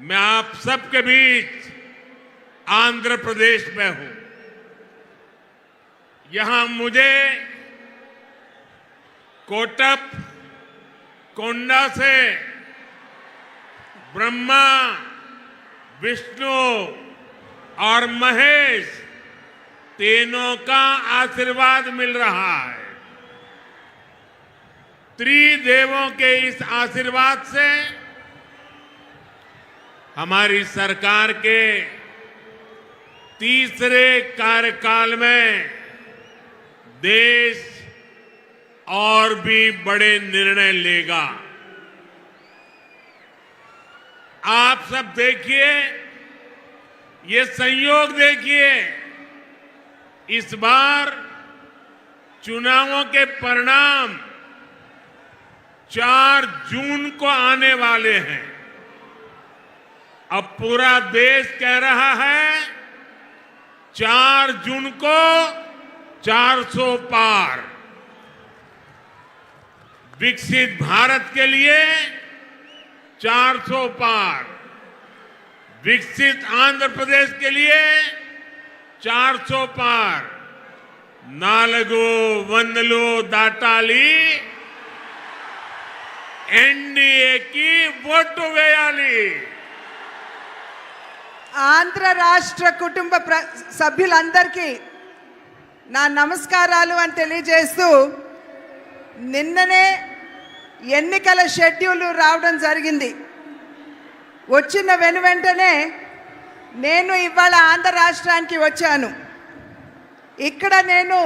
मैं आप सबके बीच आंध्र प्रदेश में हूं यहां मुझे कोटप कोंडा से ब्रह्मा विष्णु और महेश तीनों का आशीर्वाद मिल रहा है त्रिदेवों के इस आशीर्वाद से हमारी सरकार के तीसरे कार्यकाल में देश और भी बड़े निर्णय लेगा आप सब देखिए ये संयोग देखिए इस बार चुनावों के परिणाम 4 जून को आने वाले हैं अब पूरा देश कह रहा है चार जून को 400 पार विकसित भारत के लिए 400 पार विकसित आंध्र प्रदेश के लिए 400 पार नालगो वनलो दाटाली एनडीए की वोट वोटोवेयाली ఆంధ్ర రాష్ట్ర కుటుంబ ప్ర సభ్యులందరికీ నా నమస్కారాలు అని తెలియజేస్తూ నిన్ననే ఎన్నికల షెడ్యూల్ రావడం జరిగింది వచ్చిన వెను వెంటనే నేను ఇవాళ ఆంధ్ర రాష్ట్రానికి వచ్చాను ఇక్కడ నేను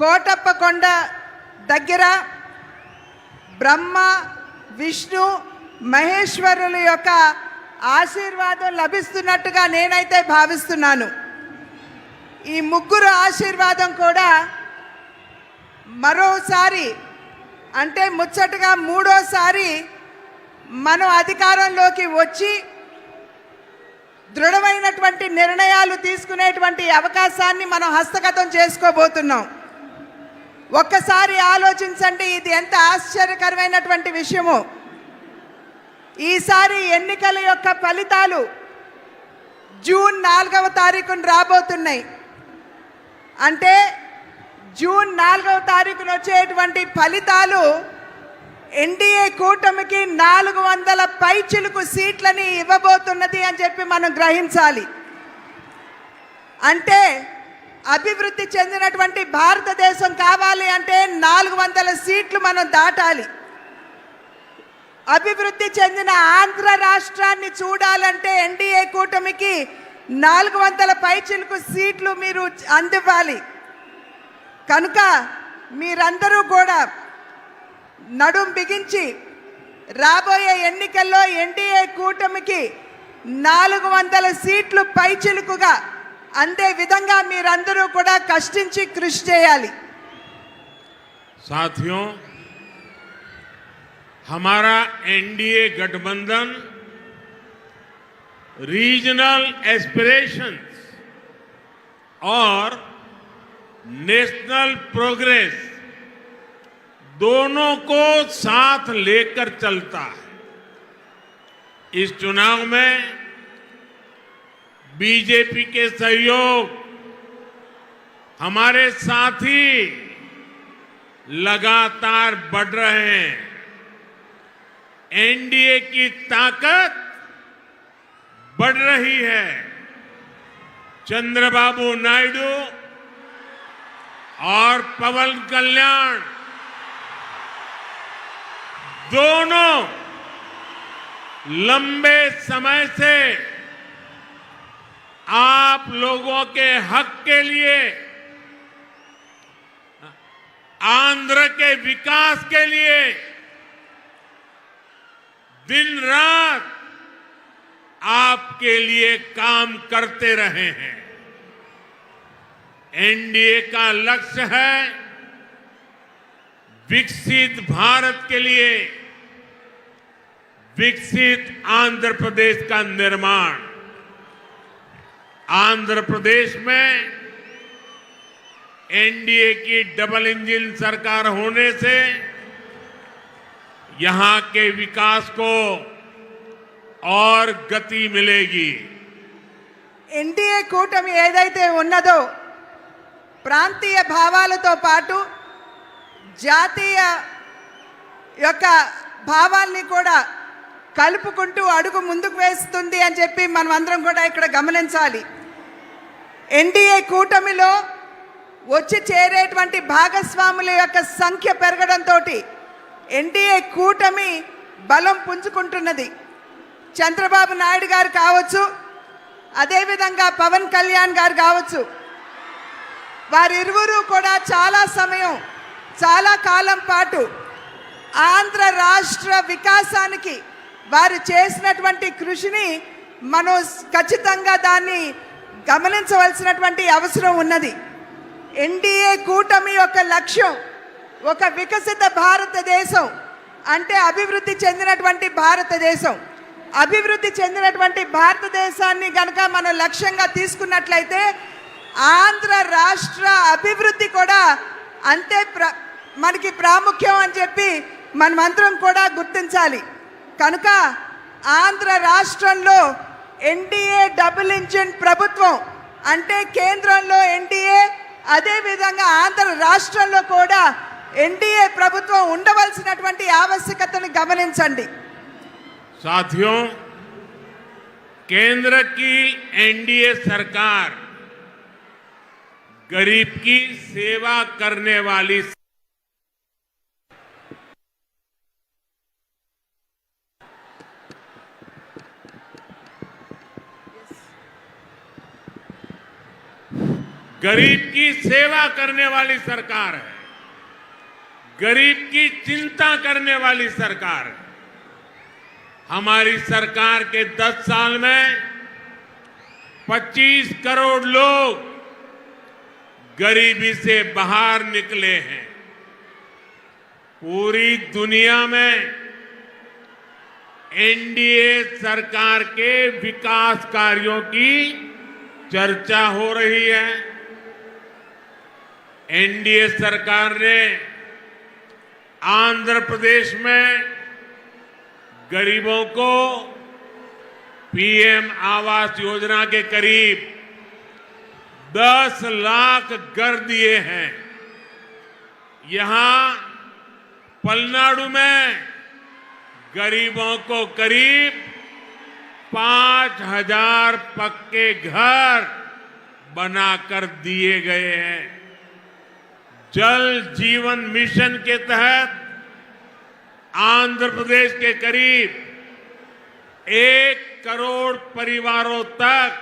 కోటప్పకొండ దగ్గర బ్రహ్మ విష్ణు మహేశ్వరుల యొక్క ఆశీర్వాదం లభిస్తున్నట్టుగా నేనైతే భావిస్తున్నాను ఈ ముగ్గురు ఆశీర్వాదం కూడా మరోసారి అంటే ముచ్చటగా మూడోసారి మనం అధికారంలోకి వచ్చి దృఢమైనటువంటి నిర్ణయాలు తీసుకునేటువంటి అవకాశాన్ని మనం హస్తగతం చేసుకోబోతున్నాం ఒక్కసారి ఆలోచించండి ఇది ఎంత ఆశ్చర్యకరమైనటువంటి విషయము ఈసారి ఎన్నికల యొక్క ఫలితాలు జూన్ నాలుగవ తారీఖున రాబోతున్నాయి అంటే జూన్ నాలుగవ తారీఖున వచ్చేటువంటి ఫలితాలు ఎన్డీఏ కూటమికి నాలుగు వందల పైచిలుకు సీట్లని ఇవ్వబోతున్నది అని చెప్పి మనం గ్రహించాలి అంటే అభివృద్ధి చెందినటువంటి భారతదేశం కావాలి అంటే నాలుగు వందల సీట్లు మనం దాటాలి అభివృద్ధి చెందిన ఆంధ్ర రాష్ట్రాన్ని చూడాలంటే ఎన్డీఏ కూటమికి నాలుగు వందల పైచిలకు సీట్లు మీరు అందివ్వాలి కనుక మీరందరూ కూడా నడుం బిగించి రాబోయే ఎన్నికల్లో ఎన్డీఏ కూటమికి నాలుగు వందల సీట్లు పైచిలుకుగా అందే విధంగా మీరందరూ కూడా కష్టించి కృషి చేయాలి సాధ్యం हमारा एनडीए गठबंधन रीजनल एस्पिरेशंस और नेशनल प्रोग्रेस दोनों को साथ लेकर चलता है इस चुनाव में बीजेपी के सहयोग हमारे साथी लगातार बढ़ रहे हैं एनडीए की ताकत बढ़ रही है चंद्रबाबू नायडू और पवन कल्याण दोनों लंबे समय से आप लोगों के हक के लिए आंध्र के विकास के लिए दिन रात आपके लिए काम करते रहे हैं एनडीए का लक्ष्य है विकसित भारत के लिए विकसित आंध्र प्रदेश का निर्माण आंध्र प्रदेश में एनडीए की डबल इंजन सरकार होने से यहां के विकास को और గతి మిలేగి ఎన్డీఏ కూటమి ఏదైతే ఉన్నదో ప్రాంతీయ భావాలతో పాటు జాతీయ యొక్క భావాల్ని కూడా కలుపుకుంటూ అడుగు ముందుకు వేస్తుంది అని చెప్పి మనం అందరం కూడా ఇక్కడ గమనించాలి ఎన్డీఏ కూటమిలో వచ్చి చేరేటువంటి భాగస్వాముల యొక్క సంఖ్య పెరగడంతో ఎన్డీఏ కూటమి బలం పుంజుకుంటున్నది చంద్రబాబు నాయుడు గారు కావచ్చు అదేవిధంగా పవన్ కళ్యాణ్ గారు కావచ్చు వారిరువురు కూడా చాలా సమయం చాలా కాలం పాటు ఆంధ్ర రాష్ట్ర వికాసానికి వారు చేసినటువంటి కృషిని మనం ఖచ్చితంగా దాన్ని గమనించవలసినటువంటి అవసరం ఉన్నది ఎన్డీఏ కూటమి యొక్క లక్ష్యం ఒక వికసిత భారతదేశం అంటే అభివృద్ధి చెందినటువంటి భారతదేశం అభివృద్ధి చెందినటువంటి భారతదేశాన్ని కనుక మనం లక్ష్యంగా తీసుకున్నట్లయితే ఆంధ్ర రాష్ట్ర అభివృద్ధి కూడా అంతే ప్ర మనకి ప్రాముఖ్యం అని చెప్పి మనమందరం కూడా గుర్తించాలి కనుక ఆంధ్ర రాష్ట్రంలో ఎన్డీఏ డబుల్ ఇంజిన్ ప్రభుత్వం అంటే కేంద్రంలో ఎన్డీఏ అదేవిధంగా ఆంధ్ర రాష్ట్రంలో కూడా एनडीए प्रभूतव ఉండవలసినటువంటి అవసక్తతను గమనించండి సాధ్యం కేంద్రకి ఎన్డీఏ સરકાર గరిబ్కి సేవా కర్నేవాలిలి గరిబ్కి సేవా కర్నేవాలి సర్కార్ गरीब की चिंता करने वाली सरकार हमारी सरकार के 10 साल में 25 करोड़ लोग गरीबी से बाहर निकले हैं पूरी दुनिया में एनडीए सरकार के विकास कार्यों की चर्चा हो रही है एनडीए सरकार ने आंध्र प्रदेश में गरीबों को पीएम आवास योजना के करीब 10 लाख घर दिए हैं यहां पलनाडु में गरीबों को करीब पांच हजार पक्के घर बनाकर दिए गए हैं जल जीवन मिशन के तहत आंध्र प्रदेश के करीब एक करोड़ परिवारों तक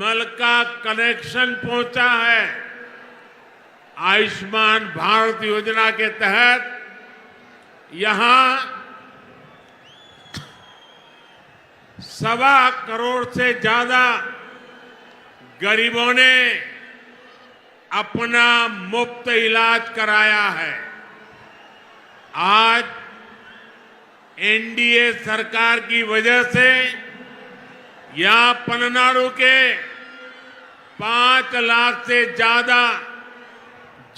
नल का कनेक्शन पहुंचा है आयुष्मान भारत योजना के तहत यहां सवा करोड़ से ज्यादा गरीबों ने अपना मुफ्त इलाज कराया है आज एनडीए सरकार की वजह से यहां पन्नाडु के पांच लाख से ज्यादा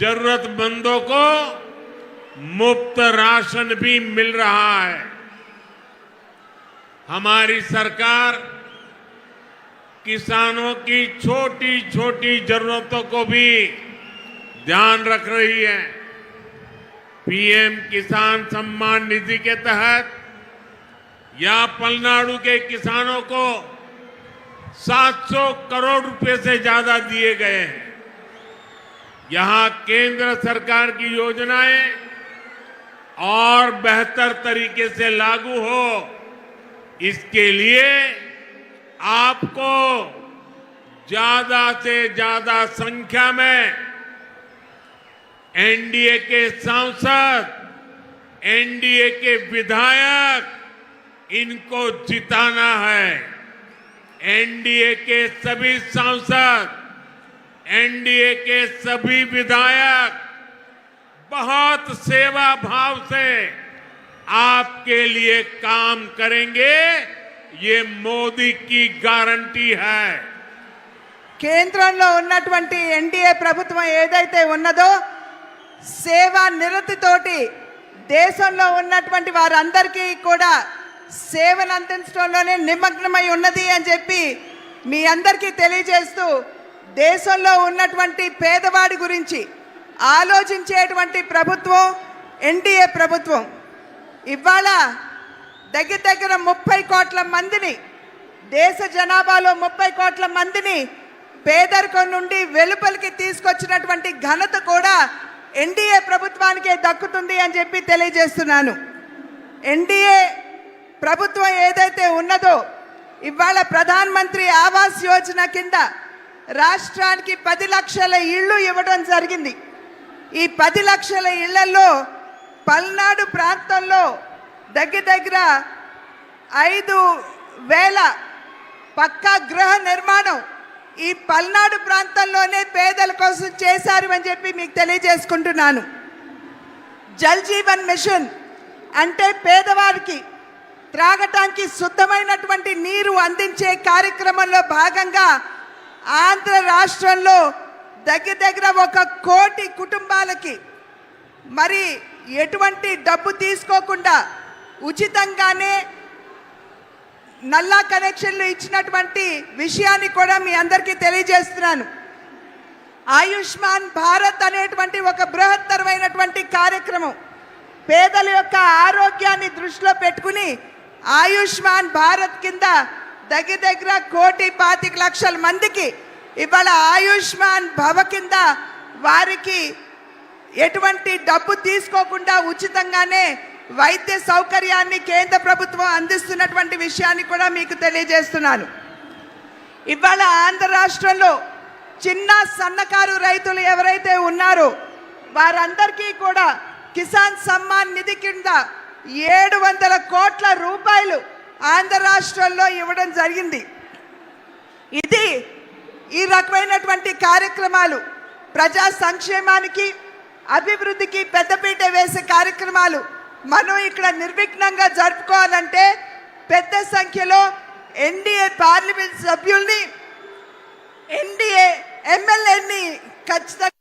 जरूरतमंदों को मुफ्त राशन भी मिल रहा है हमारी सरकार किसानों की छोटी छोटी जरूरतों को भी ध्यान रख रही है पीएम किसान सम्मान निधि के तहत यहां पलनाडु के किसानों को 700 करोड़ रुपए से ज्यादा दिए गए हैं यहां केंद्र सरकार की योजनाएं और बेहतर तरीके से लागू हो इसके लिए आपको ज्यादा से ज्यादा संख्या में एनडीए के सांसद एनडीए के विधायक इनको जिताना है एनडीए के सभी सांसद एनडीए के सभी विधायक बहुत सेवा भाव से आपके लिए काम करेंगे मोदी మోదీకి గ్యారంటీ है కేంద్రంలో ఉన్నటువంటి ఎన్డీఏ ప్రభుత్వం ఏదైతే ఉన్నదో సేవా నిరతితోటి దేశంలో ఉన్నటువంటి వారందరికీ కూడా సేవలు అందించడంలోనే నిమగ్నమై ఉన్నది అని చెప్పి మీ అందరికీ తెలియజేస్తూ దేశంలో ఉన్నటువంటి పేదవాడి గురించి ఆలోచించేటువంటి ప్రభుత్వం ఎన్డీఏ ప్రభుత్వం ఇవాళ దగ్గర దగ్గర ముప్పై కోట్ల మందిని దేశ జనాభాలో ముప్పై కోట్ల మందిని పేదరికం నుండి వెలుపలికి తీసుకొచ్చినటువంటి ఘనత కూడా ఎన్డీఏ ప్రభుత్వానికే దక్కుతుంది అని చెప్పి తెలియజేస్తున్నాను ఎన్డీఏ ప్రభుత్వం ఏదైతే ఉన్నదో ఇవాళ ప్రధానమంత్రి ఆవాస్ యోజన కింద రాష్ట్రానికి పది లక్షల ఇళ్ళు ఇవ్వడం జరిగింది ఈ పది లక్షల ఇళ్లలో పల్నాడు ప్రాంతంలో దగ్గర దగ్గర ఐదు వేల పక్కా గృహ నిర్మాణం ఈ పల్నాడు ప్రాంతంలోనే పేదల కోసం చేశారు అని చెప్పి మీకు తెలియజేసుకుంటున్నాను జల్ జీవన్ మిషన్ అంటే పేదవారికి త్రాగటానికి శుద్ధమైనటువంటి నీరు అందించే కార్యక్రమంలో భాగంగా ఆంధ్ర రాష్ట్రంలో దగ్గర దగ్గర ఒక కోటి కుటుంబాలకి మరి ఎటువంటి డబ్బు తీసుకోకుండా ఉచితంగానే నల్లా కనెక్షన్లు ఇచ్చినటువంటి విషయాన్ని కూడా మీ అందరికీ తెలియజేస్తున్నాను ఆయుష్మాన్ భారత్ అనేటువంటి ఒక బృహత్తరమైనటువంటి కార్యక్రమం పేదల యొక్క ఆరోగ్యాన్ని దృష్టిలో పెట్టుకుని ఆయుష్మాన్ భారత్ కింద దగ్గర దగ్గర కోటి పాతిక లక్షల మందికి ఇవాళ ఆయుష్మాన్ భవ కింద వారికి ఎటువంటి డబ్బు తీసుకోకుండా ఉచితంగానే వైద్య సౌకర్యాన్ని కేంద్ర ప్రభుత్వం అందిస్తున్నటువంటి విషయాన్ని కూడా మీకు తెలియజేస్తున్నాను ఇవాళ ఆంధ్ర రాష్ట్రంలో చిన్న సన్నకారు రైతులు ఎవరైతే ఉన్నారో వారందరికీ కూడా కిసాన్ సమ్మాన్ నిధి కింద ఏడు వందల కోట్ల రూపాయలు ఆంధ్ర రాష్ట్రంలో ఇవ్వడం జరిగింది ఇది ఈ రకమైనటువంటి కార్యక్రమాలు ప్రజా సంక్షేమానికి అభివృద్ధికి పెద్దపీట వేసే కార్యక్రమాలు మనం ఇక్కడ నిర్విఘ్నంగా జరుపుకోవాలంటే పెద్ద సంఖ్యలో ఎన్డీఏ పార్లమెంట్ సభ్యుల్ని ఎన్డీఏ ఎమ్మెల్యేని ఖచ్చితంగా